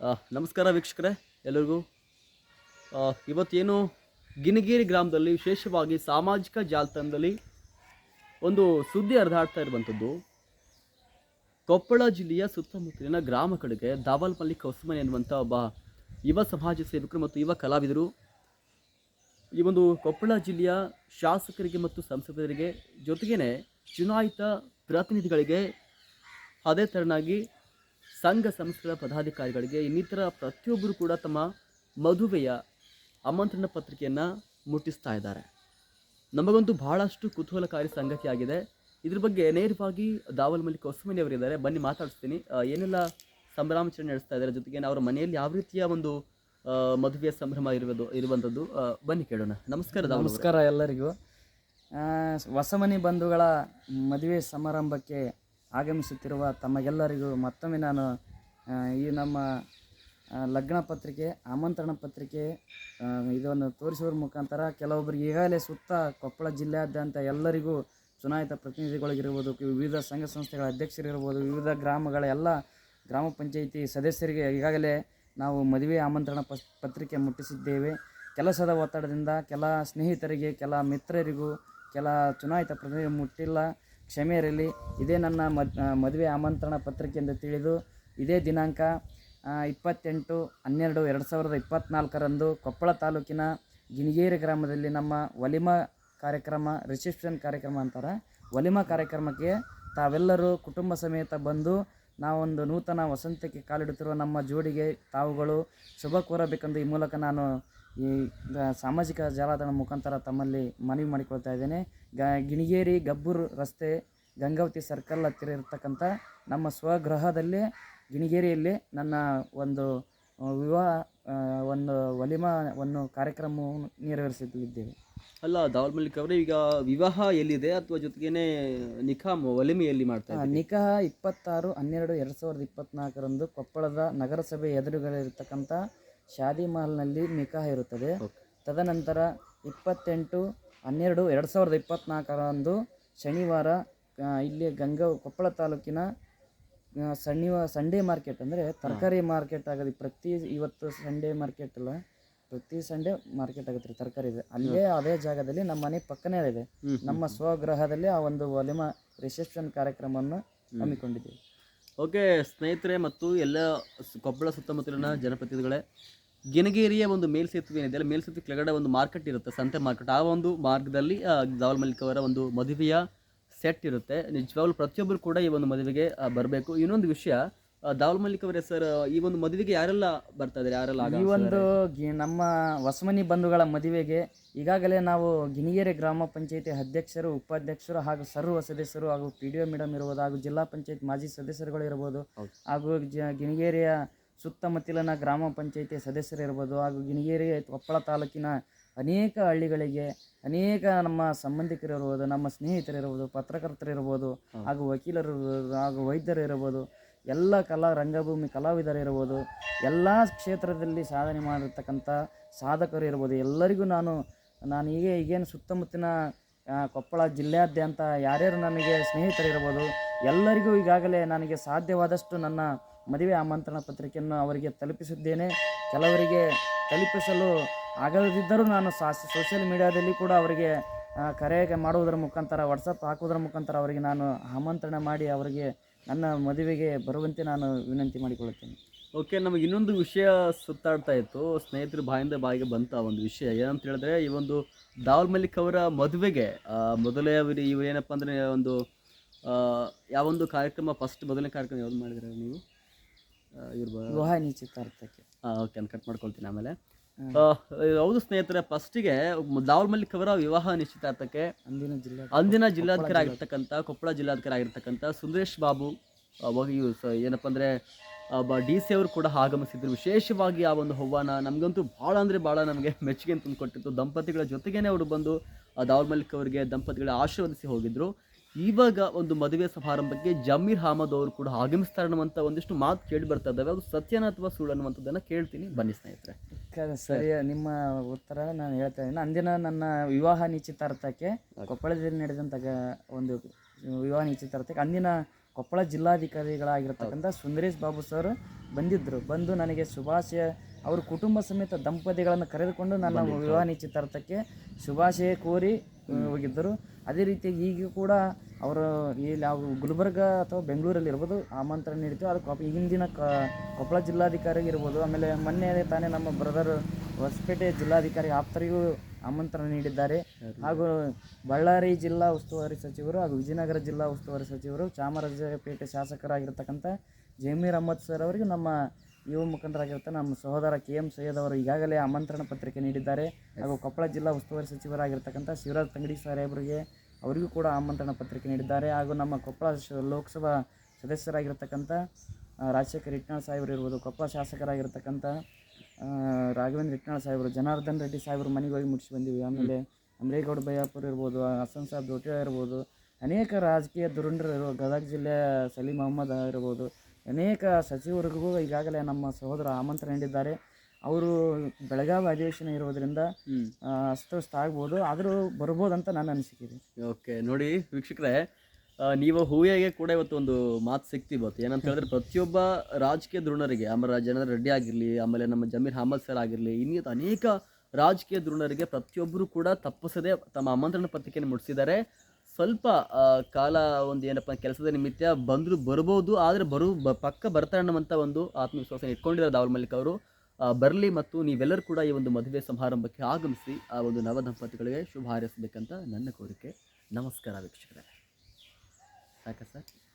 ನಮಸ್ಕಾರ ವೀಕ್ಷಕರೇ, ಎಲ್ಲರಿಗೂ. ಇವತ್ತೇನು ಗಿನಗಿರಿ ಗ್ರಾಮದಲ್ಲಿ ವಿಶೇಷವಾಗಿ ಸಾಮಾಜಿಕ ಜಾಲತಾಣದಲ್ಲಿ ಒಂದು ಸುದ್ದಿ ಹರಿದಾಡ್ತಾ ಇರುವಂಥದ್ದು. ಕೊಪ್ಪಳ ಜಿಲ್ಲೆಯ ಸುತ್ತಮುತ್ತಲಿನ ಗ್ರಾಮ ಕಡೆಗೆ ದಾವಲ್ ಮಲ್ಲಿಕ್ ಹೊಸಮನೆ ಎನ್ನುವಂಥ ಒಬ್ಬ ಯುವ ಸಮಾಜ ಸೇವಕರು ಮತ್ತು ಯುವ ಕಲಾವಿದರು. ಈ ಒಂದು ಕೊಪ್ಪಳ ಜಿಲ್ಲೆಯ ಶಾಸಕರಿಗೆ ಮತ್ತು ಸಂಸದರಿಗೆ ಜೊತೆಗೇ ಚುನಾಯಿತ ಪ್ರತಿನಿಧಿಗಳಿಗೆ ಅದೇ ತೆರನಾಗಿ ಸಂಘ ಸಂಸ್ಥೆಗಳ ಪದಾಧಿಕಾರಿಗಳಿಗೆ ಇನ್ನಿತರ ಪ್ರತಿಯೊಬ್ಬರು ಕೂಡ ತಮ್ಮ ಮದುವೆಯ ಆಮಂತ್ರಣ ಪತ್ರಿಕೆಯನ್ನು ಮುಟ್ಟಿಸ್ತಾ ಇದ್ದಾರೆ. ನಮಗಂತೂ ಬಹಳಷ್ಟು ಕುತೂಹಲಕಾರಿ ಸಂಗತಿಯಾಗಿದೆ ಇದ್ರ ಬಗ್ಗೆ ನೇರವಾಗಿ ದಾವಲ್ ಮಲ್ಲಿಕ್ ಹೊಸಮನಿ ಅವರಿದ್ದಾರೆ. ಬನ್ನಿ ಮಾತಾಡಿಸ್ತೀನಿ. ಏನೆಲ್ಲ ಸಂಭ್ರಮಾಚರಣೆ ನಡೆಸ್ತಾ ಇದ್ದಾರೆ? ಜೊತೆಗೆ ಅವರ ಮನೆಯಲ್ಲಿ ಯಾವ ರೀತಿಯ ಒಂದು ಮದುವೆಯ ಸಂಭ್ರಮ ಇರುವುದು ಇರುವಂಥದ್ದು ಬನ್ನಿ ಕೇಳೋಣ. ನಮಸ್ಕಾರ ನಮಸ್ಕಾರ ಎಲ್ಲರಿಗೂ. ಹೊಸಮನಿ ಬಂಧುಗಳ ಮದುವೆ ಸಮಾರಂಭಕ್ಕೆ ಆಗಮಿಸುತ್ತಿರುವ ತಮಗೆಲ್ಲರಿಗೂ ಮತ್ತೊಮ್ಮೆ ನಾನು ಈ ನಮ್ಮ ಲಗ್ನ ಪತ್ರಿಕೆ, ಆಮಂತ್ರಣ ಪತ್ರಿಕೆ ಇದನ್ನು ತೋರಿಸುವ ಮುಖಾಂತರ ಕೆಲವೊಬ್ಬರಿಗೆ ಈಗಾಗಲೇ ಸುತ್ತ ಕೊಪ್ಪಳ ಜಿಲ್ಲೆಯಾದ್ಯಂತ ಎಲ್ಲರಿಗೂ ಚುನಾಯಿತ ಪ್ರತಿನಿಧಿಗಳಿಗಿರ್ಬೋದು, ವಿವಿಧ ಸಂಘ ಸಂಸ್ಥೆಗಳ ಅಧ್ಯಕ್ಷರಿರ್ಬೋದು, ವಿವಿಧ ಗ್ರಾಮಗಳ ಎಲ್ಲ ಗ್ರಾಮ ಪಂಚಾಯಿತಿ ಸದಸ್ಯರಿಗೆ ಈಗಾಗಲೇ ನಾವು ಮದುವೆ ಆಮಂತ್ರಣ ಪತ್ರಿಕೆ ಮುಟ್ಟಿಸಿದ್ದೇವೆ. ಕೆಲಸದ ಒತ್ತಡದಿಂದ ಕೆಲ ಸ್ನೇಹಿತರಿಗೆ, ಕೆಲ ಮಿತ್ರರಿಗೂ ಕೆಲ ಚುನಾಯಿತ ಪ್ರತಿನಿಧಿ ಮುಟ್ಟಿಲ್ಲ. ಕ್ಷಮೆ ಇರಲಿ ಇದೇ ನನ್ನ ಮದ್ ಮದುವೆ ಆಮಂತ್ರಣ ಪತ್ರಿಕೆ ಎಂದು ತಿಳಿದು ಇದೇ ದಿನಾಂಕ ಇಪ್ಪತ್ತೆಂಟು ಹನ್ನೆರಡು ಎರಡು ಸಾವಿರದ ಇಪ್ಪತ್ತ್ನಾಲ್ಕರಂದು ಕೊಪ್ಪಳ ತಾಲೂಕಿನ ಗಿಣಿಗೇರಿ ಗ್ರಾಮದಲ್ಲಿ ನಮ್ಮ ಒಲಿಮ ಕಾರ್ಯಕ್ರಮ, ರಿಸೆಪ್ಷನ್ ಕಾರ್ಯಕ್ರಮ ಅಂತಾರೆ, ಒಲಿಮ ಕಾರ್ಯಕ್ರಮಕ್ಕೆ ತಾವೆಲ್ಲರೂ ಕುಟುಂಬ ಸಮೇತ ಬಂದು ನಾವೊಂದು ನೂತನ ವಸಂತಕ್ಕೆ ಕಾಲಿಡುತ್ತಿರುವ ನಮ್ಮ ಜೋಡಿಗೆ ತಾವುಗಳು ಶುಭ ಕೋರಬೇಕೆಂದು ಈ ಮೂಲಕ ನಾನು ಈ ಸಾಮಾಜಿಕ ಜಾಲತಾಣ ಮುಖಾಂತರ ತಮ್ಮಲ್ಲಿ ಮನವಿ ಮಾಡಿಕೊಳ್ತಾ ಇದ್ದೇನೆ. ಗ ಗಿಣಿಗೇರಿ ಗಬ್ಬೂರು ರಸ್ತೆ ಗಂಗಾವತಿ ಸರ್ಕಲ್ ಹತ್ತಿರ ಇರತಕ್ಕಂಥ ನಮ್ಮ ಸ್ವಗೃಹದಲ್ಲಿ ಗಿಣಿಗೇರಿಯಲ್ಲಿ ನನ್ನ ಒಂದು ವಿವಾಹ ಒಂದು ಒಲಿಮವನ್ನು ಕಾರ್ಯಕ್ರಮವನ್ನು ನೆರವೇರಿಸಿದ್ದೇವೆ. ಅಲ್ಲ ದಾವಲ್ ಮಲ್ಲಿಕ್ ಅವರೇ ಈಗ ವಿವಾಹ ಎಲ್ಲಿದೆ? ಅಥವಾ ಜೊತೆಗೇನೆ ನಿಖಾ ಒಲಿಮೆಯಲ್ಲಿ ಮಾಡ್ತಾ ಆ, ಇದ್ದಾರೆ? ನಿಖಾಹ ಇಪ್ಪತ್ತಾರು ಹನ್ನೆರಡು ಎರಡು ಸಾವಿರದ ಇಪ್ಪತ್ನಾಲ್ಕರಂದು ಕೊಪ್ಪಳದ ನಗರಸಭೆ ಎದುರುಗಳಿರ್ತಕ್ಕಂಥ ಶಾದಿ ಮಹಲ್ನಲ್ಲಿ ನಿಖಾಹ ಇರುತ್ತದೆ. ತದನಂತರ ಇಪ್ಪತ್ತೆಂಟು ಹನ್ನೆರಡು ಎರಡು ಸಾವಿರದ ಇಪ್ಪತ್ನಾಲ್ಕರಂದು ಶನಿವಾರ ಇಲ್ಲಿ ಗಂಗಾ ಕೊಪ್ಪಳ ತಾಲೂಕಿನ ಶನಿವಾರ ಸಂಡೇ ಮಾರ್ಕೆಟ್ ಅಂದರೆ ತರಕಾರಿ ಮಾರ್ಕೆಟ್ ಆಗೋದು ಪ್ರತಿ ಇವತ್ತು ಸಂಡೇ ಮಾರ್ಕೆಟ್ ಅಲ್ಲ ಪ್ರತಿ ಸಂಡೇ ಮಾರ್ಕೆಟ್ ಆಗುತ್ತೆ ರೀ ತರಕಾರಿ ಇದೆ. ಅಲ್ಲೇ ಅದೇ ಜಾಗದಲ್ಲಿ ನಮ್ಮ ಮನೆ ಪಕ್ಕನೇ ಇದೆ. ನಮ್ಮ ಸ್ವಗೃಹದಲ್ಲಿ ಆ ಒಂದು ಒಲಿಮ ರಿಸೆಪ್ಷನ್ ಕಾರ್ಯಕ್ರಮವನ್ನು ಹಮ್ಮಿಕೊಂಡಿದ್ದೀವಿ. ಓಕೆ, ಸ್ನೇಹಿತರೆ ಮತ್ತು ಎಲ್ಲ ಕೊಪ್ಪಳ ಸುತ್ತಮುತ್ತಲಿನ ಜನಪ್ರತಿನಿಧಿಗಳೇ, ಗಿನಗೇರಿಯ ಒಂದು ಮೇಲ್ಸೇತುವೆ ಏನಿದೆ, ಅಲ್ಲ ಮೇಲ್ಸೇತುವೆ ಕೆಳಗಡೆ ಒಂದು ಮಾರ್ಕೆಟ್ ಇರುತ್ತೆ, ಸಂತೆ ಮಾರ್ಕೆಟ್. ಆ ಒಂದು ಮಾರ್ಗದಲ್ಲಿ ಜಾವಲ್ ಮಲ್ಲಿಕ್ ಅವರ ಒಂದು ಮದುವೆಯ ಸೆಟ್ ಇರುತ್ತೆ. ನಿಜವಾಗ್ಲೂ ಪ್ರತಿಯೊಬ್ಬರು ಕೂಡ ಈ ಒಂದು ಮದುವೆಗೆ ಬರಬೇಕು. ಇನ್ನೊಂದು ವಿಷಯ ದಾವಲ್ ಮಲ್ಲಿಕ್ ಅವರೇ ಸರ್ ಈ ಒಂದು ಮದುವೆಗೆ ಯಾರೆಲ್ಲ ಬರ್ತಾ ಇದ್ದಾರೆ? ಯಾರೆಲ್ಲ ಈ ಒಂದು ಗಿ ನಮ್ಮ ಹೊಸಮನಿ ಬಂಧುಗಳ ಮದುವೆಗೆ ಈಗಾಗಲೇ ನಾವು ಗಿನಿಗೆರೆ ಗ್ರಾಮ ಪಂಚಾಯತಿ ಅಧ್ಯಕ್ಷರು ಉಪಾಧ್ಯಕ್ಷರು ಹಾಗೂ ಸರ್ವ ಸದಸ್ಯರು ಹಾಗೂ ಪಿ ಡಿ ಒ ಮೇಡಮ್ ಇರ್ಬೋದು ಹಾಗೂ ಜಿಲ್ಲಾ ಪಂಚಾಯತ್ ಮಾಜಿ ಸದಸ್ಯರುಗಳು ಇರ್ಬೋದು ಹೌದು. ಹಾಗೂ ಜ ಗಿಣಿಗೇರಿಯ ಸುತ್ತಮುತ್ತಲಿನ ಗ್ರಾಮ ಪಂಚಾಯತಿ ಸದಸ್ಯರು ಇರ್ಬೋದು ಹಾಗೂ ಗಿಣಿಗೇರಿ ಕೊಪ್ಪಳ ತಾಲೂಕಿನ ಅನೇಕ ಹಳ್ಳಿಗಳಿಗೆ ಅನೇಕ ನಮ್ಮ ಸಂಬಂಧಿಕರು ಇರ್ಬೋದು ನಮ್ಮ ಸ್ನೇಹಿತರು ಇರ್ಬೋದು ಪತ್ರಕರ್ತರು ಇರ್ಬೋದು ಹಾಗೂ ವಕೀಲರು ಇರ್ಬೋದು ಹಾಗೂ ವೈದ್ಯರು ಇರ್ಬೋದು. ಎಲ್ಲ ಕಲಾ ರಂಗಭೂಮಿ ಕಲಾವಿದರಿರ್ಬೋದು ಎಲ್ಲ ಕ್ಷೇತ್ರದಲ್ಲಿ ಸಾಧನೆ ಮಾಡಿರ್ತಕ್ಕಂಥ ಸಾಧಕರು ಇರ್ಬೋದು. ಎಲ್ಲರಿಗೂ ನಾನು ನಾನು ಹೀಗೆ ಈಗೇನು ಸುತ್ತಮುತ್ತಿನ ಕೊಪ್ಪಳ ಜಿಲ್ಲೆಯಾದ್ಯಂತ ಯಾರ್ಯಾರು ನನಗೆ ಸ್ನೇಹಿತರಿರ್ಬೋದು ಎಲ್ಲರಿಗೂ ಈಗಾಗಲೇ ನನಗೆ ಸಾಧ್ಯವಾದಷ್ಟು ನನ್ನ ಮದುವೆ ಆಮಂತ್ರಣ ಪತ್ರಿಕೆಯನ್ನು ಅವರಿಗೆ ತಲುಪಿಸಿದ್ದೇನೆ. ಕೆಲವರಿಗೆ ತಲುಪಿಸಲು ಆಗದಿದ್ದರೂ ನಾನು ಸಾ ಸೋಷಿಯಲ್ ಮೀಡಿಯಾದಲ್ಲಿ ಕೂಡ ಅವರಿಗೆ ಕರೆ ಮಾಡುವುದರ ಮುಖಾಂತರ ವಾಟ್ಸಪ್ ಹಾಕುವುದರ ಮುಖಾಂತರ ಅವರಿಗೆ ನಾನು ಆಮಂತ್ರಣ ಮಾಡಿ ಅವರಿಗೆ ನನ್ನ ಮದುವೆಗೆ ಬರುವಂತೆ ನಾನು ವಿನಂತಿ ಮಾಡಿಕೊಳ್ಳುತ್ತೇನೆ. ಓಕೆ ನಮಗೆ ಇನ್ನೊಂದು ವಿಷಯ ಸುತ್ತಾಡ್ತಾ ಇತ್ತು. ಸ್ನೇಹಿತರ ಬಾಯಿಂದ ಬಾಯಿಗೆ ಬಂತ ಒಂದು ವಿಷಯ. ಏನಂತ ಹೇಳಿದ್ರೆ ಈ ಒಂದು ದಾವಲ್ ಮಲ್ಲಿಕ್ ಅವರ ಮದುವೆಗೆ ಮೊದಲೇ ಅವರು ಇವರೇನಪ್ಪ ಅಂದರೆ ಒಂದು ಯಾವೊಂದು ಕಾರ್ಯಕ್ರಮ ಫಸ್ಟ್ ಮೊದಲನೇ ಕಾರ್ಯಕ್ರಮ ಯಾವ್ದು ಮಾಡಿದ್ರೆ ನೀವು? ಇವ್ರು ವಿವಾಹ ನಿಶ್ಚಿತಾರ್ಥಕ್ಕೆ ಓಕೆ ನಾನು ಕಟ್ ಮಾಡ್ಕೊಳ್ತೀನಿ ಆಮೇಲೆ. ಹೌದು ಸ್ನೇಹಿತರೆ ಫಸ್ಟಿಗೆ ದಾವಲ್ ಮಲ್ಲಿಕ್ ಅವರ ವಿವಾಹ ನಿಶ್ಚಿತಾರ್ಥಕ್ಕೆ ಅಂದಿನ ಜಿಲ್ಲಾ ಅಂದಿನ ಜಿಲ್ಲಾಧಿಕಾರಿ ಆಗಿರ್ತಕ್ಕಂಥ ಕೊಪ್ಪಳ ಜಿಲ್ಲಾಧಿಕಾರಿ ಆಗಿರ್ತಕ್ಕಂಥ ಸುಂದರೇಶ್ ಬಾಬು ಏನಪ್ಪ ಅಂದರೆ ಡಿ ಸಿ ಅವರು ಕೂಡ ಆಗಮಿಸಿದ್ರು. ವಿಶೇಷವಾಗಿ ಆ ಒಂದು ಹವ್ವಾನ ನಮಗಂತೂ ಭಾಳ ಅಂದರೆ ಭಾಳ ನಮಗೆ ಮೆಚ್ಚುಗೆ ತಂದು ಕೊಟ್ಟಿತ್ತು. ದಂಪತಿಗಳ ಜೊತೆಗೇನೆ ಅವರು ಬಂದು ಆ, ದಾವಲ್ ಮಲ್ಲಿಕ್ ಅವರಿಗೆ ದಂಪತಿಗಳ ಆಶೀರ್ವದಿಸಿ ಹೋಗಿದ್ರು. ಇವಾಗ ಒಂದು ಮದುವೆ ಸಮಾರಂಭಕ್ಕೆ ಜಮೀರ್ ಅಹಮದ್ ಅವರು ಕೂಡ ಆಗಮಿಸ್ತಾರೆ ಅನ್ನುವಂಥ ಒಂದಿಷ್ಟು ಮಾತು ಕೇಳಿ ಬರ್ತಾ ಇದ್ದಾವೆ. ಅದು ಸತ್ಯನ ಅಥವಾ ಸುಳ್ಳು ಅನ್ನುವಂಥದ್ದನ್ನು ಕೇಳ್ತೀನಿ. ಬನ್ನಿ ಸ್ನೇಹಿತರೆ. ಕ- ಸರಿ. ನಿಮ್ಮ ಉತ್ತರ ನಾನು ಹೇಳ್ತಾ ಇದ್ದೀನಿ. ಅಂದಿನ ನನ್ನ ವಿವಾಹ ನಿಶ್ಚಿತಾರ್ಥಕ್ಕೆ ಕೊಪ್ಪಳದಲ್ಲಿ ನಡೆದಂಥ ಒಂದು ವಿವಾಹ ನಿಶ್ಚಿತಾರ್ಥಕ್ಕೆ ಅಂದಿನ ಕೊಪ್ಪಳ ಜಿಲ್ಲಾಧಿಕಾರಿಗಳಾಗಿರ್ತಕ್ಕಂಥ ಸುಂದರೇಶ್ ಬಾಬು ಸರ್ ಬಂದಿದ್ದರು ಬಂದು ನನಗೆ ಶುಭಾಶಯ ಅವ್ರ ಕುಟುಂಬ ಸಮೇತ ದಂಪತಿಗಳನ್ನು ಕರೆದುಕೊಂಡು ನನ್ನ ವಿವಾಹ ನಿಶ್ಚಿತಾರ್ಥಕ್ಕೆ ಶುಭಾಶಯ ಕೋರಿ ಹೋಗಿದ್ದರು. ಅದೇ ರೀತಿ ಈಗ ಕೂಡ ಅವರು ಇಲ್ಲಿ ಯಾವ ಗುಲ್ಬರ್ಗ ಅಥವಾ ಬೆಂಗಳೂರಲ್ಲಿ ಇರ್ಬೋದು ಆಮಂತ್ರಣ ನೀಡಿದ್ದು ಅದು ಕೊಪ್ಪ ಹಿಂದಿನ ಕ ಕೊಪ್ಪಳ ಜಿಲ್ಲಾಧಿಕಾರಿಗೆ ಇರ್ಬೋದು. ಆಮೇಲೆ ಮೊನ್ನೆ ತಾನೇ ನಮ್ಮ ಬ್ರದರ್ ಹೊಸಪೇಟೆ ಜಿಲ್ಲಾಧಿಕಾರಿ ಆಪ್ತರಿಗೂ ಆಮಂತ್ರಣ ನೀಡಿದ್ದಾರೆ. ಹಾಗೂ ಬಳ್ಳಾರಿ ಜಿಲ್ಲಾ ಉಸ್ತುವಾರಿ ಸಚಿವರು ಹಾಗೂ ವಿಜಯನಗರ ಜಿಲ್ಲಾ ಉಸ್ತುವಾರಿ ಸಚಿವರು ಚಾಮರಾಜಪೇಟೆ ಶಾಸಕರಾಗಿರ್ತಕ್ಕಂಥ ಜಮೀರ್ ಅಹಮದ್ ಸರ್ ಅವರಿಗೆ ನಮ್ಮ ಯುವ ಮುಖಂಡರಾಗಿರ್ತ ನಮ್ಮ ಸಹೋದರ ಕೆ ಎಂ ಸೈಯದ್ ಅವರು ಈಗಾಗಲೇ ಆಮಂತ್ರಣ ಪತ್ರಿಕೆ ನೀಡಿದ್ದಾರೆ. ಹಾಗೂ ಕೊಪ್ಪಳ ಜಿಲ್ಲಾ ಉಸ್ತುವಾರಿ ಸಚಿವರಾಗಿರ್ತಕ್ಕಂಥ ಶಿವರಾಜ್ ತಂಗಡಿ ಸಾಹೇಬರಿಗೆ ಅವರಿಗೂ ಕೂಡ ಆಮಂತ್ರಣ ಪತ್ರಿಕೆ ನೀಡಿದ್ದಾರೆ. ಹಾಗೂ ನಮ್ಮ ಕೊಪ್ಪಳ ಲೋಕಸಭಾ ಸದಸ್ಯರಾಗಿರ್ತಕ್ಕಂಥ ರಾಜಶೇಖರ್ ಇಟ್ನಾಳ್ ಸಾಹೇಬರು ಇರ್ಬೋದು, ಕೊಪ್ಪಳ ಶಾಸಕರಾಗಿರ್ತಕ್ಕಂಥ ರಾಘವೇಂದ್ರ ಇಟ್ನಾಳ್ ಸಾಹೇಬರು, ಜನಾರ್ದನ್ ರೆಡ್ಡಿ ಸಾಹೇಬರು ಮನೆಗೆ ಹೋಗಿ ಮುಟ್ಟಿಸಿ ಬಂದಿವಿ. ಆಮೇಲೆ ಅಮರೇಗೌಡ ಬಯ್ಯಾಪುರ್ ಇರ್ಬೋದು ಹಸನ್ ಸಾಬ್ ದೊಟ್ಟ ಇರ್ಬೋದು, ಅನೇಕ ರಾಜಕೀಯ ಧುರುಂಡರು ಇರೋ ಗದಗ ಜಿಲ್ಲೆಯ ಸಲೀಂ ಅಹಮ್ಮದ್ ಇರ್ಬೋದು, ಅನೇಕ ಸಚಿವರಿಗೂ ಈಗಾಗಲೇ ನಮ್ಮ ಸಹೋದರ ಆಮಂತ್ರಣ ನೀಡಿದ್ದಾರೆ. ಅವರು ಬೆಳಗಾವಿ ಅಧಿವೇಶನ ಇರೋದ್ರಿಂದ ಅಸ್ತವ್ಯಸ್ತ ಆಗ್ಬೋದು ಆದರೂ ಬರ್ಬೋದಂತ ನನ್ನ ಅನಿಸಿಕೆ ಇದೆ ಓಕೆ ನೋಡಿ ವೀಕ್ಷಕರೇ ನೀವು ಹೂವಿಗೆ ಕೂಡ ಇವತ್ತು ಒಂದು ಮಾತು ಸಿಕ್ತಿ ಇವತ್ತು ಏನಂತ ಹೇಳಿದ್ರೆ ಪ್ರತಿಯೊಬ್ಬ ರಾಜಕೀಯ ಧೃಣರಿಗೆ ಆಮೇಲೆ ಜನರ ರೆಡ್ಡಿ ಆಗಿರಲಿ ಆಮೇಲೆ ನಮ್ಮ ಜಮೀರ್ ಅಹಮದ್ ಸರ್ ಆಗಿರಲಿ ಇನ್ನಿತ ಅನೇಕ ರಾಜಕೀಯ ಧೃಣರಿಗೆ ಪ್ರತಿಯೊಬ್ಬರು ಕೂಡ ತಪ್ಪಿಸದೆ ತಮ್ಮ ಆಮಂತ್ರಣ ಪತ್ರಿಕೆಯನ್ನು ಮುಡಿಸಿದ್ದಾರೆ ಸ್ವಲ್ಪ ಕಾಲ ಒಂದು ಏನಪ್ಪ ಕೆಲಸದ ನಿಮಿತ್ತ ಬಂದರೂ ಬರ್ಬೋದು ಆದರೆ ಬರು ಬ ಪಕ್ಕ ಬರ್ತಾರೆ ಅನ್ನುವಂಥ ಒಂದು ಆತ್ಮವಿಶ್ವಾಸ ಇಟ್ಕೊಂಡಿದ್ದಾರೆ ದಾವಲ್ ಮಲ್ಲಿಕ್ ಅವರು. ಬರಲಿ ಮತ್ತು ನೀವೆಲ್ಲರೂ ಕೂಡ ಈ ಒಂದು ಮದುವೆ ಸಮಾರಂಭಕ್ಕೆ ಆಗಮಿಸಿ ಆ ಒಂದು ನವ ದಂಪತಿಗಳಿಗೆ ಶುಭ ಹಾರೈಸಬೇಕಂತ ನನ್ನ ಕೋರಿಕೆ. ನಮಸ್ಕಾರ ವೀಕ್ಷಕರೇ. ಸಾಕಾ ಸರ್?